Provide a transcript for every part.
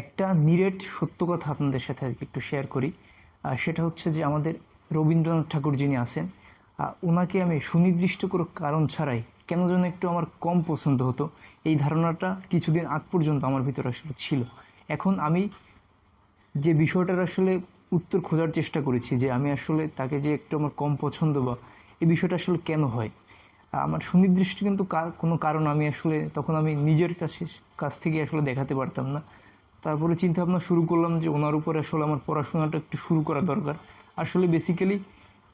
একটা নিরেট সত্য কথা আপনাদের সাথে একটু শেয়ার করি। সেটা হচ্ছে যে আমাদের রবীন্দ্রনাথ ঠাকুর যিনি আছেন ওনাকে আমি সুনির্দিষ্ট কোনো কারণ ছাড়াই কেন যেন একটু আমার কম পছন্দ হতো। এই ধারণাটা কিছুদিন আগ পর্যন্ত আমার ভিতরে আসলে ছিল। এখন আমি যে বিষয়টার আসলে উত্তর খোঁজার চেষ্টা করেছি যে আমি আসলে তাকে যে একটু আমার কম পছন্দ বা এই বিষয়টা আসলে কেন হয়। আমার সুনির্দিষ্ট কিন্তু কোনো কারণ আমি আসলে তখন আমি নিজের কাছে কাছ থেকে আসলে দেখাতে পারতাম না। তারপরে চিন্তা ভাবনা শুরু করলাম যে ওনার উপরে আসলে আমার পড়াশোনাটা একটু শুরু করা দরকার। আসলে বেসিক্যালি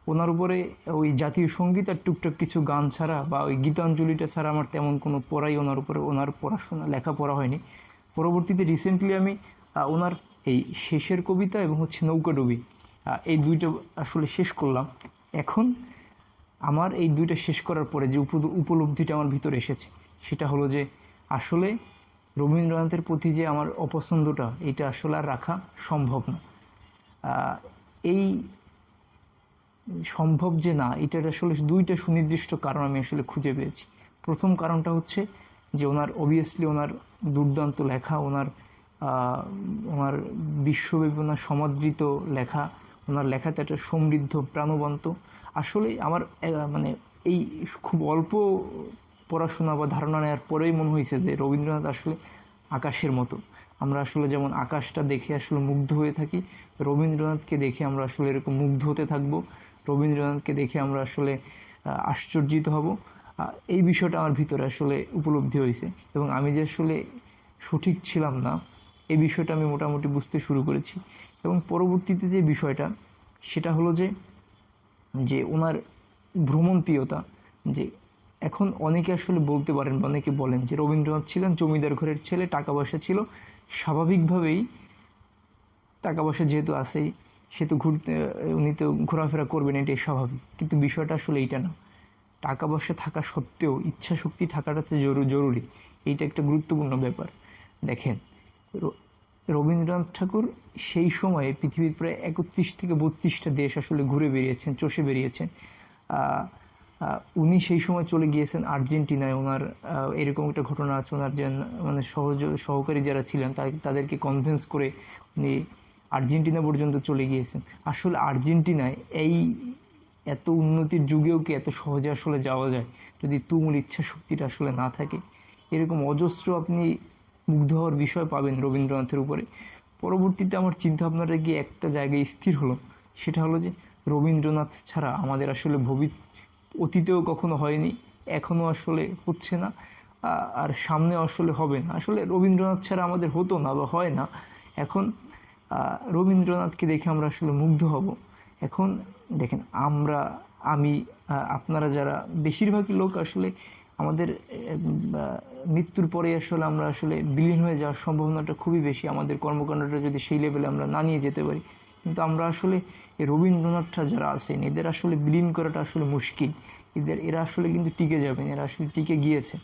ওনার উপরে ওই জাতীয় সংগীত আর টুকটাক কিছু গান ছাড়া বা ওই গীতাঞ্জলিটা ছাড়া আমার তেমন কোনো পড়াই ওনার উপরে, ওনার পড়াশোনা, লেখাপড়া হয়নি। পরবর্তীতে রিসেন্টলি আমি ওনার এই শেষের কবিতা এবং হচ্ছে নৌকাডুবি এই দুইটা আসলে শেষ করলাম। এখন আমার এই দুইটা শেষ করার পরে যে উপ- উপলব্ধিটা আমার ভিতরে এসেছে, সেটা হলো যে আসলে রবীন্দ্রনাথের প্রতি যে আমার অপছন্দটা, এটা আসলে আর রাখা সম্ভব না। এই সম্ভব যে না, এটার আসলে দুইটা সুনির্দিষ্ট কারণ আমি আসলে খুঁজে পেয়েছি। প্রথম কারণটা হচ্ছে যে ওনার অবভিয়াসলি ওনার দুর্দান্ত লেখা, ওনার ওনার বিশ্বব্যাপী ওনার সমাদৃত লেখা, ওনার লেখাতে একটা সমৃদ্ধ, প্রাণবন্ত। আসলে আমার মানে এই খুব অল্প পড়াশোনা বা ধারণা নেওয়ার পরেই মনে হয়েছে যে রবীন্দ্রনাথ আসলে আকাশের মতো। আমরা আসলে যেমন আকাশটা দেখে আসলে মুগ্ধ হয়ে থাকি, রবীন্দ্রনাথকে দেখে আমরা আসলে এরকম মুগ্ধ হতে থাকব, রবীন্দ্রনাথকে দেখে আমরা আসলে আশ্চর্যিত হব। এই বিষয়টা আমার ভিতরে আসলে উপলব্ধি হয়েছে এবং আমি যে আসলে সঠিক ছিলাম না, এই বিষয়টা আমি মোটামুটি বুঝতে শুরু করেছি। এবং পরবর্তীতে যে বিষয়টা, সেটা হলো যে যে ওনার ভ্রমণ প্রিয়তা, যে এখন অনেকে আসলে বলতে পারেন বা অনেকে বলেন যে রবীন্দ্রনাথ ছিলেন জমিদার ঘরের ছেলে, টাকা পয়সা ছিল। স্বাভাবিকভাবেই টাকা পয়সা যেহেতু আছেই, সে তো ঘুরতে, উনি তো ঘোরাফেরা করবেন, এটাই স্বাভাবিক। কিন্তু বিষয়টা আসলে এইটা না। টাকা পয়সা থাকা সত্ত্বেও, ইচ্ছা শক্তি থাকাটা তো জরু- জরুরি। এইটা একটা গুরুত্বপূর্ণ ব্যাপার। দেখেন রবীন্দ্রনাথ ঠাকুর সেই সময়ে পৃথিবীর প্রায় একত্রিশ থেকে বত্রিশটা দেশ আসলে ঘুরে বেরিয়েছেন চষে বেরিয়েছেন উনি সেই সময় চলে গিয়েছেন আর্জেন্টিনায়। ওনার এরকম একটা ঘটনা আছে। ওনার যে মানে সহজ, সহকারী যারা ছিলেন তাদেরকে কনভিন্স করে উনি আর্জেন্টিনা পর্যন্ত চলে গিয়েছেন। আসলে আর্জেন্টিনায় এই এত উন্নতির যুগেও কি এত সহজে আসলে যাওয়া যায়? যদি তুমুল ইচ্ছা শক্তিটা আসলে না থাকে। এরকম অজস্র আপনি মুগ্ধ হওয়ার বিষয় পাবেন রবীন্দ্রনাথের উপরে। পরবর্তীতে আমার চিন্তা ভাবনাটা গিয়ে একটা জায়গায় স্থির হলো? সেটা হলো যে, রবীন্দ্রনাথ ছাড়া আমাদের আসলে ভবি অতীতেও কখনো হয়নি এখনও আসলে হচ্ছে না আর সামনে আসলে হবে না। আসলে রবীন্দ্রনাথ ছাড়া আমাদের হতো না বা হয় না। এখন রবীন্দ্রনাথকে দেখে আমরা আসলে মুগ্ধ হব। এখন দেখেন, আমরা, আমি আপনারা যারা, বেশিরভাগই লোক আসলে আমাদের মৃত্যুর পরে আসলে আমরা আসলে বিলীন হয়ে যাওয়ার সম্ভাবনাটা খুবই বেশি। আমাদের কর্মকাণ্ডটা যদি সেই লেভেলে আমরা না নিয়ে যেতে পারি কিন্তু আমরা আসলে এই রবীন্দ্রনাথটা যারা আছেন, এদের আসলে বিলীন করাটা আসলে মুশকিল। এদের, এরা আসলে কিন্তু টিকে যাবেন, এরা আসলে টিকে গিয়েছে